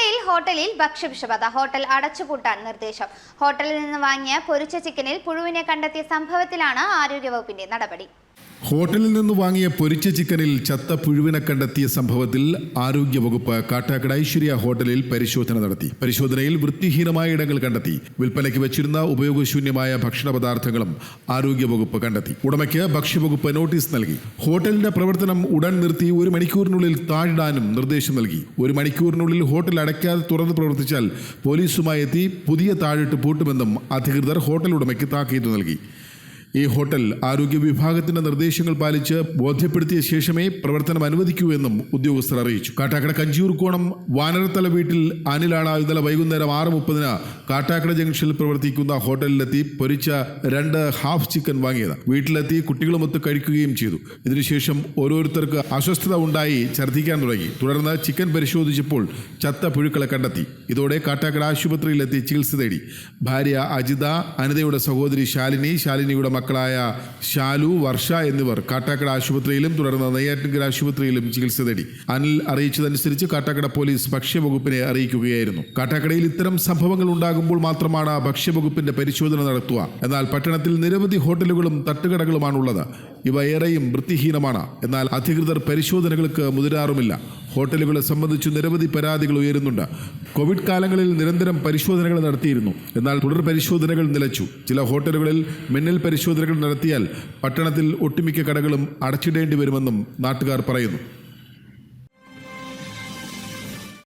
കാട്ടാക്കടയിൽ ഹോട്ടലിൽ ഭക്ഷ്യവിഷബാധ. ഹോട്ടൽ അടച്ചുപൂട്ടാൻ നിർദ്ദേശം. ഹോട്ടലിൽ നിന്ന് വാങ്ങിയ പൊരിച്ച ചിക്കനിൽ പുഴുവിനെ കണ്ടെത്തിയ സംഭവത്തിലാണ് ആരോഗ്യവകുപ്പിന്റെ നടപടി. ഹോട്ടലിൽ നിന്ന് വാങ്ങിയ പൊരിച്ച ചിക്കനിൽ ചത്ത പുഴുവിനെ കണ്ടെത്തിയ സംഭവത്തിൽ ആരോഗ്യവകുപ്പ് കാട്ടാക്കട ഐശ്വര്യ ഹോട്ടലിൽ പരിശോധന നടത്തി. പരിശോധനയിൽ വൃത്തിഹീനമായ ഇടങ്ങൾ കണ്ടെത്തി. വിൽപ്പനയ്ക്ക് വെച്ചിരുന്ന ഉപയോഗശൂന്യമായ ഭക്ഷണ പദാർത്ഥങ്ങളും ആരോഗ്യവകുപ്പ് കണ്ടെത്തി. ഉടമയ്ക്ക് ഭക്ഷ്യവകുപ്പ് നോട്ടീസ് നൽകി. ഹോട്ടലിന്റെ പ്രവർത്തനം ഉടൻ നിർത്തി ഒരു മണിക്കൂറിനുള്ളിൽ താഴിടാനും നിർദ്ദേശം നൽകി. ഒരു മണിക്കൂറിനുള്ളിൽ ഹോട്ടൽ അടയ്ക്കാതെ തുറന്ന് പ്രവർത്തിച്ചാൽ പോലീസുമായി എത്തി പുതിയ താഴിട്ട് പൂട്ടുമെന്നും അധികൃതർ ഹോട്ടൽ ഉടമയ്ക്ക് താക്കീത് നൽകി. ഈ ഹോട്ടൽ ആരോഗ്യ വിഭാഗത്തിന്റെ നിർദ്ദേശങ്ങൾ പാലിച്ച് ബോധ്യപ്പെടുത്തിയ ശേഷമേ പ്രവർത്തനം അനുവദിക്കൂ എന്നും ഉദ്യോഗസ്ഥർ അറിയിച്ചു. കാട്ടാക്കട കഞ്ചിയൂർക്കോണം വാനരത്തല വീട്ടിൽ അനിലാണ് ഇന്നലെ വൈകുന്നേരം ആറ് മുപ്പതിന് കാട്ടാക്കട ജംഗ്ഷനിൽ പ്രവർത്തിക്കുന്ന ഹോട്ടലിലെത്തി പൊരിച്ച രണ്ട് ഹാഫ് ചിക്കൻ വാങ്ങിയത്. വീട്ടിലെത്തി കുട്ടികളുമൊത്ത് കഴിക്കുകയും ചെയ്തു. ഇതിനുശേഷം ഓരോരുത്തർക്ക് അസ്വസ്ഥത ഉണ്ടായി ഛർദ്ദിക്കാൻ തുടങ്ങി. തുടർന്ന് ചിക്കൻ പരിശോധിച്ചപ്പോൾ ചത്ത പുഴുക്കളെ കണ്ടെത്തി. ഇതോടെ കാട്ടാക്കട ആശുപത്രിയിലെത്തി ചികിത്സ തേടി. ഭാര്യ അജിത അനിതയുടെ സഹോദരി ശാലിനി ശാലിനിയുടെ മക്കളായ ഷാലു വർഷ എന്നിവർ കാട്ടാക്കട ആശുപത്രിയിലും തുടർന്ന് നെയ്യാറ്റിൻകര ആശുപത്രിയിലും ചികിത്സ തേടി. അനിൽ അറിയിച്ചതനുസരിച്ച് കാട്ടാക്കട പോലീസ് ഭക്ഷ്യവകുപ്പിനെ അറിയിക്കുകയായിരുന്നു. കാട്ടാക്കടയിൽ ഇത്തരം സംഭവങ്ങൾ ഉണ്ടാകുമ്പോൾ മാത്രമാണ് ഭക്ഷ്യവകുപ്പിന്റെ പരിശോധന നടത്തുക. എന്നാൽ പട്ടണത്തിൽ നിരവധി ഹോട്ടലുകളും തട്ടുകടകളുമാണുള്ളത്. ഇവ ഏറെയും വൃത്തിഹീനമാണ്. എന്നാൽ അധികൃതർ പരിശോധനകൾക്ക് മുതിരാറുമില്ല. ഹോട്ടലുകളെ സംബന്ധിച്ച് നിരവധി പരാതികൾ ഉയരുന്നുണ്ട്. കോവിഡ് കാലങ്ങളിൽ നിരന്തരം പരിശോധനകൾ നടത്തിയിരുന്നു. എന്നാൽ തുടർ പരിശോധനകൾ നിലച്ചു. ചില ഹോട്ടലുകളിൽ മിന്നൽ പരിശോധനകൾ നടത്തിയാൽ പട്ടണത്തിൽ ഒട്ടുമിക്ക കടകളും അടച്ചിടേണ്ടി വരുമെന്നും നാട്ടുകാർ പറയുന്നു.